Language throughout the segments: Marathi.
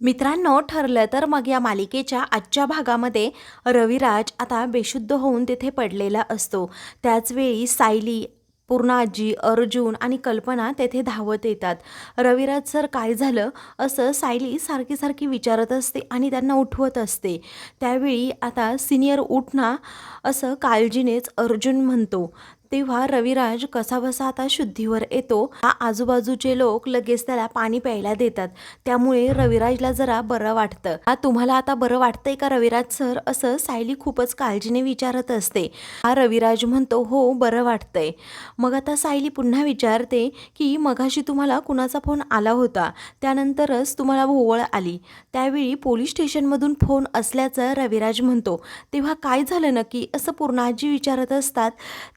मित्रांनो ठरलं तर मग या मालिकेच्या आजच्या भागामध्ये रविराज आता बेशुद्ध होऊन तिथे पडलेला असतो. त्याचवेळी सायली पूर्णाजी अर्जुन आणि कल्पना तेथे धावत येतात. रविराज सर काय झालं? असं सायली सारखी सारखी विचारत असते आणि त्यांना उठवत असते. त्यावेळी आता सिनियर उठ ना असं काळजीनेच अर्जुन म्हणतो. तेव्हा रविराज कसाबसा आता शुद्धीवर येतो. आजूबाजूचे लोक लगेच त्याला पाणी प्यायला देतात. त्यामुळे रविराजला जरा बरं वाटतं. तुम्हाला आता बरं वाटतंय का रविराज सर? असं सायली खूपच काळजीने विचारत असते. हा रविराज म्हणतो हो बरं वाटतंय. मग आता सायली पुन्हा विचारते की मगाशी तुम्हाला कुणाचा फोन आला होता? त्यानंतरच तुम्हाला भोवळ आली. त्यावेळी पोलीस स्टेशनमधून फोन असल्याचं रविराज म्हणतो. तेव्हा काय झालं नक्की? असं पूर्णाजी विचारत असतात.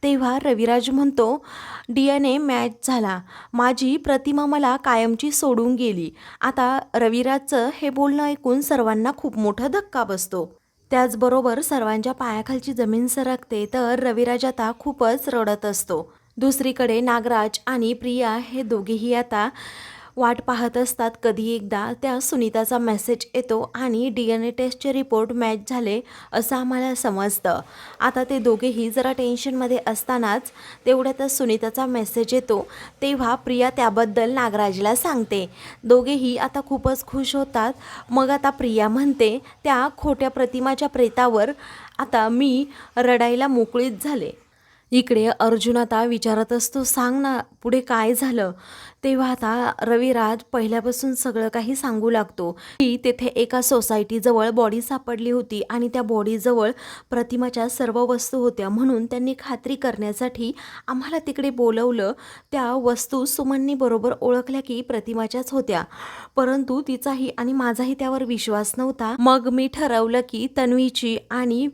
तेव्हा रविराज म्हणतो डी एन ए मॅच झाला. माझी प्रतिमा मला कायमची सोडून गेली. आता रविराजचं हे बोलणं ऐकून सर्वांना खूप मोठा धक्का बसतो. त्याचबरोबर सर्वांच्या पायाखालची जमीन सरकते तर रविराज आता खूपच रडत असतो. दुसरीकडे नागराज आणि प्रिया हे दोघेही आता वाट पाहत असतात कधी एकदा. त्या सुनीताचा मेसेज येतो आणि डी एन ए टेस्टचे रिपोर्ट मॅच झाले असं आम्हाला समजतं. आता ते दोघेही जरा टेन्शनमध्ये असतानाच तेवढ्यातच सुनीताचा मेसेज येतो. तेव्हा प्रिया त्याबद्दल नागराजला सांगते. दोघेही आता खूपच खुश होतात. मग आता प्रिया म्हणते त्या खोट्या प्रतिमाच्या प्रेतावर आता मी रडायला मोकळीच झाले. इकडे अर्जुन आता विचारत असतो सांग ना पुढे काय झालं? तेव्हा आता रविराज पहिल्यापासून सगळं काही सांगू लागतो की तेथे एका सोसायटीजवळ बॉडी सापडली होती आणि त्या बॉडीजवळ प्रतिमाच्या सर्व वस्तू होत्या. म्हणून त्यांनी खात्री करण्यासाठी आम्हाला तिकडे बोलवलं. त्या वस्तू सुमननी बरोबर ओळखल्या की प्रतिमाच्याच होत्या. परंतु तिचाही आणि माझाही त्यावर विश्वास नव्हता. मग मी ठरवलं की तन्वीची आणि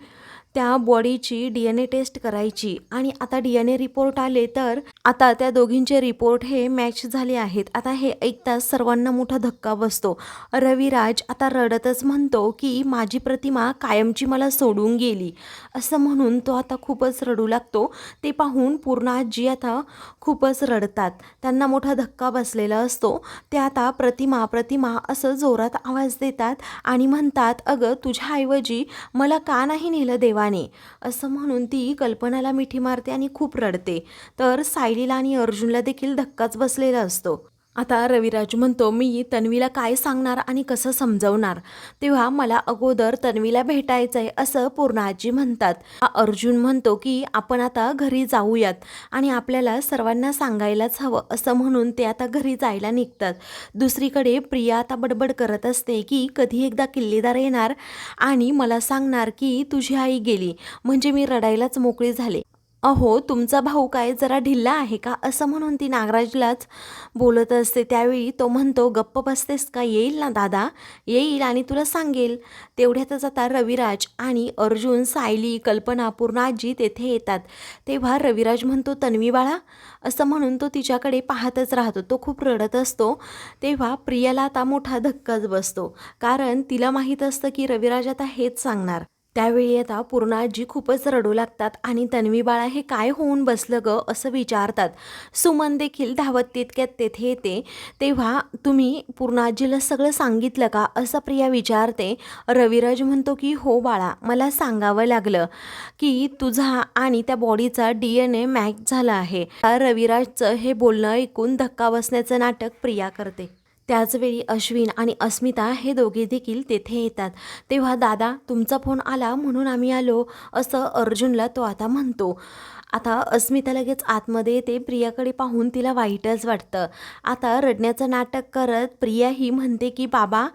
त्या बॉडीची डी एन ए टेस्ट करायची आणि आता डी एन ए रिपोर्ट आले तर आता त्या दोघींचे रिपोर्ट हे मॅच झाले आहेत. आता हे ऐकताच सर्वांना मोठा धक्का बसतो. रविराज आता रडतच म्हणतो की माझी प्रतिमा कायमची मला सोडून गेली. असं म्हणून तो आता खूपच रडू लागतो. ते पाहून पूर्ण आजी आता खूपच रडतात. त्यांना मोठा धक्का बसलेला असतो. ते आता प्रतिमा प्रतिमा असं जोरात आवाज देतात आणि म्हणतात अगं तुझ्याऐवजी मला का नाही नेलं देवा देवाने असं म्हणून ती कल्पनाला मिठी मारते आणि खूप रडते. तर सायलीला आणि अर्जुनला देखील धक्काच बसलेला असतो. आता रविराज म्हणतो मी तन्वीला काय सांगणार आणि कसं समजवणार? तेव्हा मला अगोदर तन्वीला भेटायचं आहे असं पूर्णाजी म्हणतात. अर्जुन म्हणतो की आपण आता घरी जाऊयात आणि आपल्याला सर्वांना सांगायलाच हवं असं म्हणून ते आता घरी जायला निघतात. दुसरीकडे प्रिया आता बडबड करत असते की कधी एकदा किल्लेदार येणार आणि मला सांगणार की तुझी आई गेली. म्हणजे मी रडायलाच मोकळी झाले. अहो तुमचा भाऊ काय जरा ढिल्ला आहे का? असं म्हणून ती नागराजलाच बोलत असते. त्यावेळी तो म्हणतो गप्प बसतेस का? येईल ना दादा? येईल आणि तुला सांगेल. तेवढ्यातच आता रविराज आणि अर्जुन सायली कल्पना पूर्णाजी तेथे येतात. तेव्हा रविराज म्हणतो तन्वी बाळा असं म्हणून तो तिच्याकडे पाहतच राहतो. तो खूप रडत असतो. तेव्हा प्रियाला आता मोठा धक्काच बसतो. कारण तिला माहीत असतं की रविराज आता हेच सांगणार. त्यावेळी आता पूर्णाजी खूपच रडू लागतात आणि तन्वी बाळा हे काय होऊन बसलं ग असं विचारतात. सुमन देखील धावत तितक्यात तेथे येते. तेव्हा तुम्ही पूर्णाजीला सगळं सांगितलं का? असं प्रिया विचारते. रविराज म्हणतो की हो बाळा मला सांगावं लागलं की तुझा आणि त्या बॉडीचा डी एन ए मॅच झाला आहे. रविराजचं हे बोलणं ऐकून धक्का बसण्याचं नाटक प्रिया करते. त्याचवेळी अश्विन आणि अस्मिता हे दोघे देखील तेथे येतात. तेव्हा दादा तुमचा फोन आला म्हणून आम्ही आलो असं अर्जुनला तो आता म्हणतो. आता अस्मिता लगेच आतमध्ये येते. प्रियाकडे पाहून तिला वाईटच वाटतं. आता रडण्याचं नाटक करत प्रिया ही म्हणते की बाबा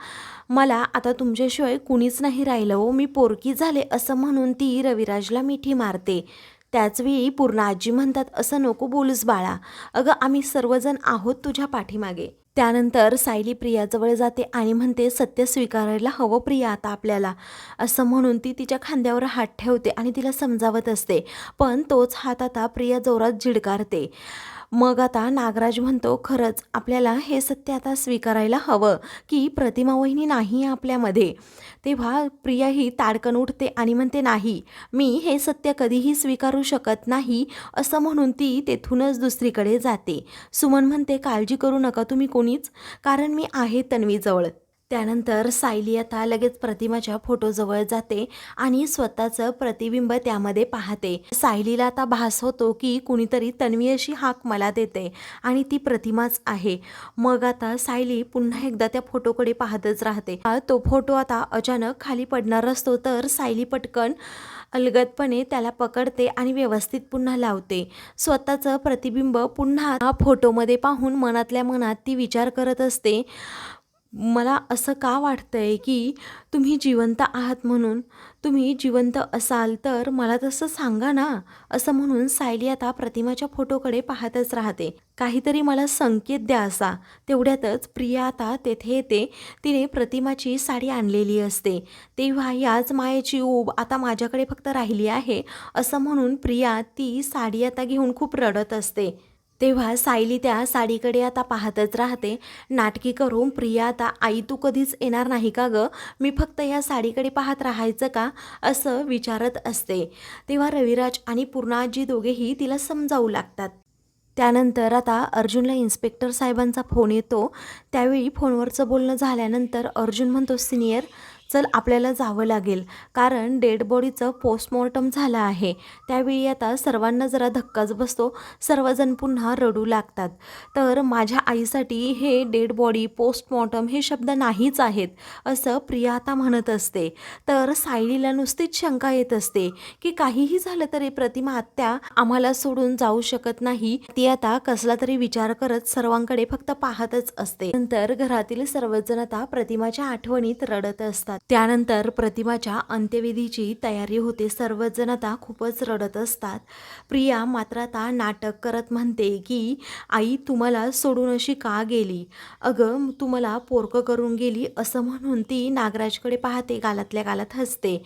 मला आता तुमच्याशिवाय कुणीच नाही राहिलं हो. मी पोरकी झाले असं म्हणून ती रविराजला मिठी मारते. त्याचवेळी पूर्ण आजी म्हणतात असं नको बोलूस बाळा. अगं आम्ही सर्वजण आहोत तुझ्या पाठीमागे. त्यानंतर सायली प्रियाजवळ जाते आणि म्हणते सत्य स्वीकारायला हवं प्रिया आता आपल्याला. असं म्हणून ती तिच्या खांद्यावर हात ठेवते आणि तिला समजावत असते. पण तोच हात आता प्रिया जोरात झिडकारते. मग आता नागराज म्हणतो खरंच आपल्याला हे सत्य आता स्वीकारायला हवं की प्रतिमा वहिनी नाही आहे आपल्यामध्ये. तेव्हा प्रिया ही ताडकन उठते आणि म्हणते नाही मी हे सत्य कधीही स्वीकारू शकत नाही असं म्हणून ती तेथूनच दुसरीकडे जाते. सुमन म्हणते काळजी करू नका तुम्ही कोणीच कारण मी आहे तन्वीजवळ. त्यानंतर सायली आता लगेच प्रतिमाच्या फोटोजवळ जाते आणि स्वतःचं प्रतिबिंब त्यामध्ये पाहते. सायलीला आता भास होतो की कुणीतरी तन्वी अशी हाक मला देते आणि ती प्रतिमाच आहे. मग आता सायली पुन्हा एकदा त्या फोटोकडे पाहतच राहते. तो फोटो आता अचानक खाली पडणार असतो तर सायली पटकन अलगदपणे त्याला पकडते आणि व्यवस्थित पुन्हा लावते. स्वतःचं प्रतिबिंब पुन्हा फोटोमध्ये पाहून मनातल्या मनात ती विचार करत असते मला असं का वाटतं आहे की तुम्ही जिवंत आहात म्हणून? तुम्ही जिवंत असाल तर मला तसं सांगा ना असं म्हणून सायली आता प्रतिमाच्या फोटोकडे पाहतच राहते. काहीतरी मला संकेत द्या असा. तेवढ्यातच प्रिया आता तेथे येते. तिने प्रतिमाची साडी आणलेली असते. तेव्हा याच मायेची ऊब आता माझ्याकडे फक्त राहिली आहे असं म्हणून प्रिया ती साडी आता घेऊन खूप रडत असते. तेव्हा सायली त्या साडीकडे आता पाहतच राहते. नाटकी करून प्रिया आता आई तू कधीच येणार नाही का गं? मी फक्त या साडीकडे पाहत राहायचं का? असं विचारत असते. तेव्हा रविराज आणि पूर्णाजी दोघेही तिला समजावू लागतात. त्यानंतर आता अर्जुनला इन्स्पेक्टर साहेबांचा फोन येतो. त्यावेळी फोनवरचं बोलणं झाल्यानंतर अर्जुन म्हणतो सिनियर चल आपल्याला जावं लागेल. कारण डेड बॉडीचं पोस्टमॉर्टम झालं आहे. त्यावेळी आता सर्वांना जरा धक्काच बसतो. सर्वजण पुन्हा रडू लागतात. तर माझ्या आईसाठी हे डेड बॉडी पोस्टमॉर्टम हे शब्द नाहीच आहेत असं प्रिया आता म्हणत असते. तर सायलीला नुसतीच शंका येत असते की काहीही झालं तरी प्रतिमा आत्या आम्हाला सोडून जाऊ शकत नाही. ती आता कसला तरी विचार करत सर्वांकडे फक्त पाहतच असते. नंतर घरातील सर्वजण आता प्रतिमाच्या आठवणीत रडत असतात. त्यानंतर प्रतिमाच्या अंत्यविधीची तयारी होते. सर्वजण आता खूपच रडत असतात. प्रिया मात्र आता नाटक करत म्हणते की आई तुम्हाला सोडून अशी का गेली? अगं तुम्हाला पोरकं करून गेली असं म्हणून ती नागराजकडे पाहते गालातल्या गालात हसते.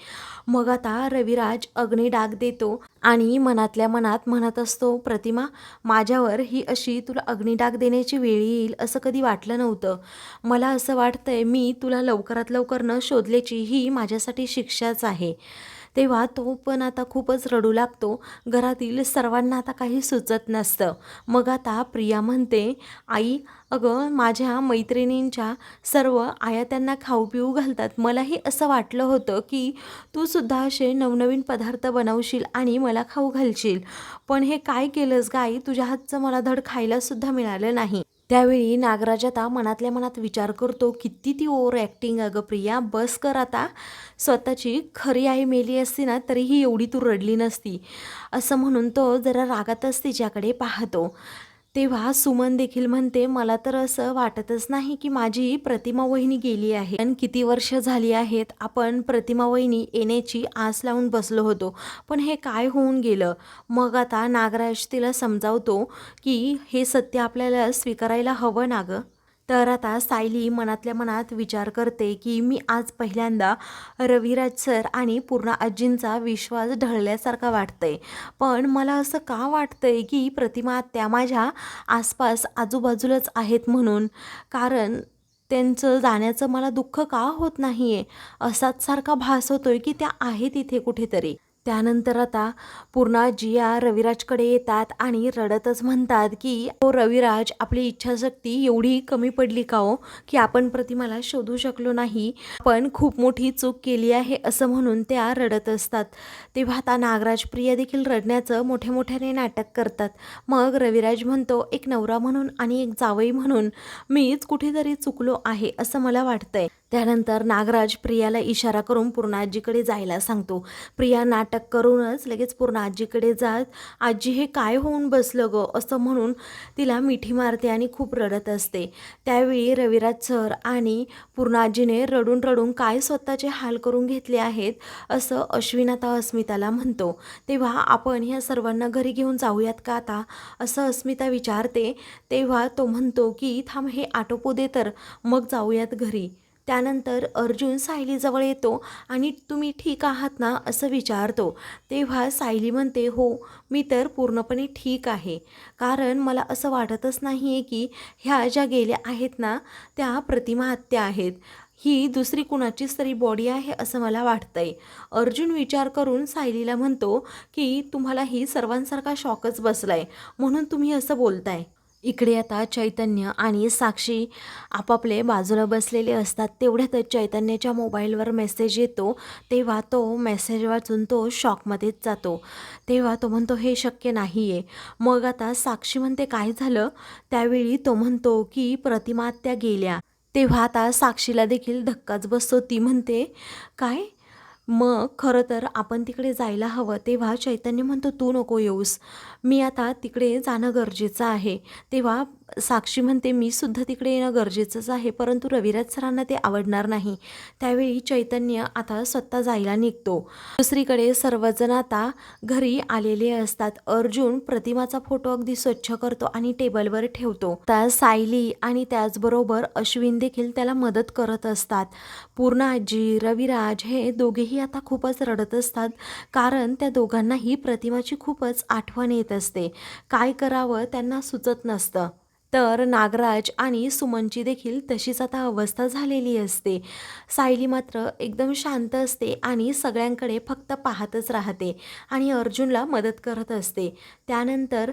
मग आता रविराज अग्नी डाग देतो. आणि मनातल्या मनात म्हणत असतो प्रतिमा माझ्यावर ही अशी तुला अग्निडाग देण्याची वेळ येईल असं कधी वाटलं नव्हतं. मला असं वाटतंय मी तुला लवकरात लवकर न शोधल्याची ही माझ्यासाठी शिक्षाच आहे. तेव्हा तो पण आता खूपच रडू लागतो. घरातील सर्वांना आता काही सुचत नसतं. मग आता प्रिया म्हणते आई अगं माझ्या मैत्रिणींच्या सर्व आया त्यांना खाऊ पिऊ घालतात. मलाही असं वाटलं होतं की तू सुद्धा असे नवनवीन पदार्थ बनवशील आणि मला खाऊ घालशील. पण हे काय केलंस गाई तुझ्या हातचं मला धड खायलासुद्धा मिळालं नाही. त्यावेळी नागराज आता मनातल्या मनात विचार करतो किती ती ओव्हर ॲक्टिंग अगं प्रिया बस कर आता. स्वतःची खरी आई मेली असती ना तरीही एवढी तू रडली नसती. असं म्हणून तो जरा रागातच तिच्याकडे पाहतो. तेव्हा सुमन देखील म्हणते मला तर असं वाटतच नाही की माझी प्रतिमा वहिनी गेली आहे. आणि किती वर्ष झाली आहेत आपण प्रतिमा वहिनी येण्याची आस लावून बसलो होतो. पण हे काय होऊन गेलं? मग आता नागराज तिला समजावतो की हे सत्य आपल्याला स्वीकारायला हवं ना गं? तर आता सायली मनातल्या मनात विचार करते की मी आज पहिल्यांदा रविराज सर आणि पूर्ण आजींचा विश्वास ढळल्यासारखा वाटतंय. पण मला असं का वाटतंय की प्रतिमा त्या माझ्या आसपास आजूबाजूलाच आहेत म्हणून? कारण त्यांचं जाण्याचं मला दुःख का होत नाही आहे असाच सारखा भास होतोय की त्या आहेत इथे कुठेतरी. त्यानंतर आता पूर्णा जिया रविराजकडे येतात आणि रडतच म्हणतात की ओ रविराज आपली इच्छाशक्ती एवढी कमी पडली का हो की आपण प्रतिमाला शोधू शकलो नाही? पण खूप मोठी चूक केली आहे असं म्हणून त्या रडत असतात. तेव्हा आता नागराज प्रिया देखील रडण्याचं मोठ्या मोठ्याने नाटक करतात. मग रविराज म्हणतो एक नवरा म्हणून आणि एक जावई म्हणून मीच कुठेतरी चुकलो आहे असं मला वाटतंय. त्यानंतर नागराज प्रियाला इशारा करून पूर्ण आजीकडे जायला सांगतो. प्रिया नाटक करूनच लगेच पूर्ण आजीकडे जात आजी हे काय होऊन बसलं ग? असं म्हणून तिला मिठी मारते आणि खूप रडत असते. त्यावेळी रविराज सर आणि पूर्ण आजीने रडून रडून काय स्वतःचे हाल करून घेतले आहेत असं अश्विनाता अस्मिताला म्हणतो. तेव्हा आपण ह्या सर्वांना घरी घेऊन जाऊयात का आता? असं अस्मिता विचारते. तेव्हा तो म्हणतो की थांब हे आटोपू दे तर मग जाऊयात घरी. त्यानंतर अर्जुन सायलीजवळ येतो आणि तुम्ही ठीक आहात ना असं विचारतो. तेव्हा सायली म्हणते हो मी तर पूर्णपणे ठीक आहे. कारण मला असं वाटतच नाही आहे की ह्या ज्या गेल्या आहेत ना त्या प्रतिमा हत्या आहेत. ही दुसरी कुणाचीच तरी बॉडी आहे असं मला वाटतंय. अर्जुन विचार करून सायलीला म्हणतो की तुम्हाला ही सर्वांसारखा शॉकच बसलाय. म्हणून तुम्ही असं बोलताय. इकडे आता चैतन्य आणि साक्षी आपापले बाजूला बसलेले असतात. तेवढ्यातच चैतन्याच्या मोबाईलवर मेसेज येतो. तेव्हा तो मेसेज वाचून तो शॉकमध्येच जातो. तेव्हा तो म्हणतो हे शक्य नाही आहे मग आता साक्षी म्हणते काय झालं? त्यावेळी तो म्हणतो की प्रतिमा त्या गेल्या. तेव्हा आता साक्षीला देखील धक्काच बसतो. ती म्हणते काय? मग खरं तर आपण तिकडे जायला हवं तेव्हा चैतन्य म्हणतो तू नको येऊस. मी आता तिकडे जाणं गरजेचं आहे. तेव्हा साक्षी म्हणते मी सुद्धा तिकडे येणं गरजेचंच आहे परंतु रविराज सरांना ते आवडणार नाही. त्यावेळी चैतन्य आता स्वतः जायला निघतो. दुसरीकडे सर्वजण आता घरी आलेले असतात. अर्जुन प्रतिमाचा फोटो अगदी स्वच्छ करतो आणि टेबलवर ठेवतो. त्या सायली आणि त्याचबरोबर अश्विन देखील त्याला मदत करत असतात. पूर्ण आजी रविराज हे दोघेही आता खूपच रडत असतात. कारण त्या दोघांना ही प्रतिमाची खूपच आठवण येत असते. काय करावं त्यांना सुचत नसतं. तर नागराज आणि सुमनची देखील तशीच आता अवस्था झालेली असते. सायली मात्र एकदम शांत असते आणि सगळ्यांकडे फक्त पाहतच राहते आणि अर्जुनला मदत करत असते. त्यानंतर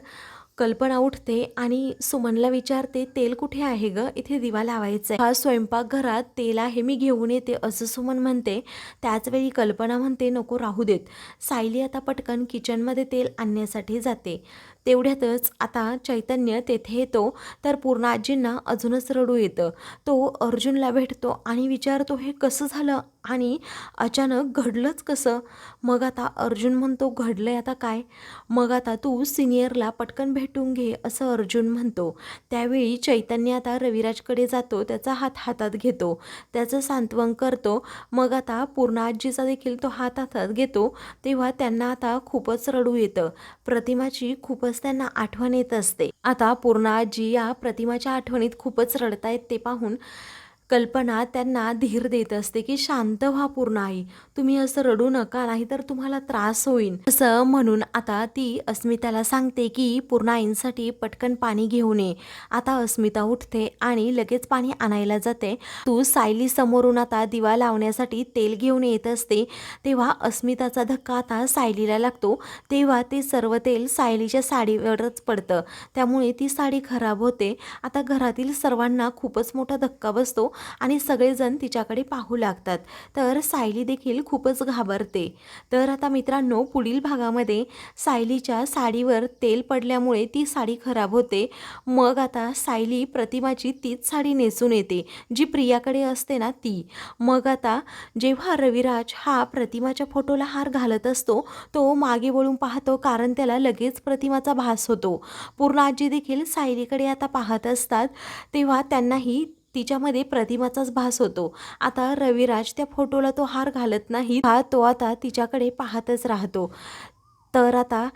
कल्पना उठते आणि सुमनला विचारते तेल कुठे आहे ग? इथे दिवा लावायचा आहे हा स्वयंपाकघरात तेल आहे मी घेऊन येते असं सुमन म्हणते. त्याचवेळी कल्पना म्हणते नको राहू देत. सायली आता पटकन किचनमध्ये तेल आणण्यासाठी जाते. तेवढ्यातच आता चैतन्य तेथे येतो तर पूर्ण आजींना अजूनच रडू येतं. तो अर्जुनला भेटतो आणि विचारतो हे कसं झालं? आणि अचानक घडलंच कसं? मग आता अर्जुन म्हणतो घडलंय आता काय? मग आता तू सिनियरला पटकन भेटून घे असं अर्जुन म्हणतो. त्यावेळी चैतन्य आता रविराजकडे जातो त्याचा हात हातात घेतो त्याचं सांत्वन करतो. मग आता पूर्ण आजीचा देखील तो हात हातात घेतो तेव्हा त्यांना आता खूपच रडू येतं. प्रतिमाची खूपच त्यांना आठवण येत असते. आता पूर्ण आजी या प्रतिमाच्या आठवणीत खूपच रडतायत ते पाहून कल्पना त्यांना धीर देत असते की शांत व्हा पूर्ण आई. तुम्ही असं रडू नका नाहीतर तुम्हाला त्रास होईल. असं म्हणून आता ती अस्मिताला सांगते की पूर्ण आईंसाठी पटकन पाणी घेऊन ये. आता अस्मिता उठते आणि लगेच पाणी आणायला जाते. तू सायली समोरून आता दिवा लावण्यासाठी तेल घेऊन येत असते. तेव्हा अस्मिताचा धक्का आता सायलीला लागतो. तेव्हा ते सर्व तेल सायलीच्या साडीवरच पडतं. त्यामुळे ती साडी खराब होते. आता घरातील सर्वांना खूपच मोठा धक्का बसतो. आणि सगळेजण तिच्याकडे पाहू लागतात. तर सायली देखील खूपच घाबरते. तर आता मित्रांनो पुढील भागामध्ये सायलीच्या साडीवर तेल पडल्यामुळे ती साडी खराब होते. मग आता सायली प्रतिमाची तीच साडी नेसून येते जी प्रियाकडे असते ना ती. मग आता जेव्हा रविराज हा प्रतिमाच्या फोटोला हार घालत असतो तो मागे वळून पाहतो कारण त्याला लगेच प्रतिमाचा भास होतो. पूर्ण आजी देखील सायलीकडे आता पाहत असतात तेव्हा त्यांनाही तिच्यामध्ये प्रतिमाचाच भास होतो. आता रविराज त्या फोटोला तो हार घालत नाही. हा तो आता तिच्याकडे पाहतच राहतो. तर आता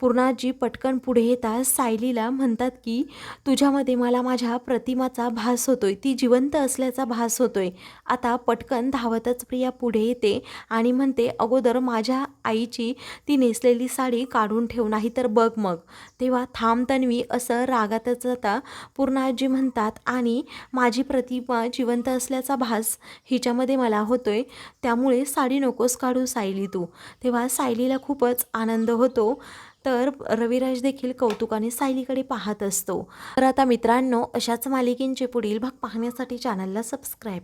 पूर्णाजी पटकन पुढे येतात सायलीला म्हणतात की तुझ्यामध्ये मला माझ्या प्रतिमाचा भास होतोय. ती जिवंत असल्याचा भास होतोय. आता पटकन धावतच प्रिया पुढे येते आणि म्हणते अगोदर माझ्या आईची ती नेसलेली साडी काढून ठेव नाही तर बघ मग. तेव्हा थांब तन्वी असं रागातच आता पूर्णाजी म्हणतात आणि माझी प्रतिमा जिवंत असल्याचा भास हिच्यामध्ये मला होतोय. त्यामुळे साडी नकोस काढू सायली तू. तेव्हा सायलीला खूपच आनंद होतो तर रविराज देखील कौतुकाने सायलीकडे पाहत असतो. तर आता मित्रांनो अशाच मालिकेंचे पुढील भाग पाहण्यासाठी चॅनलला सबस्क्राईब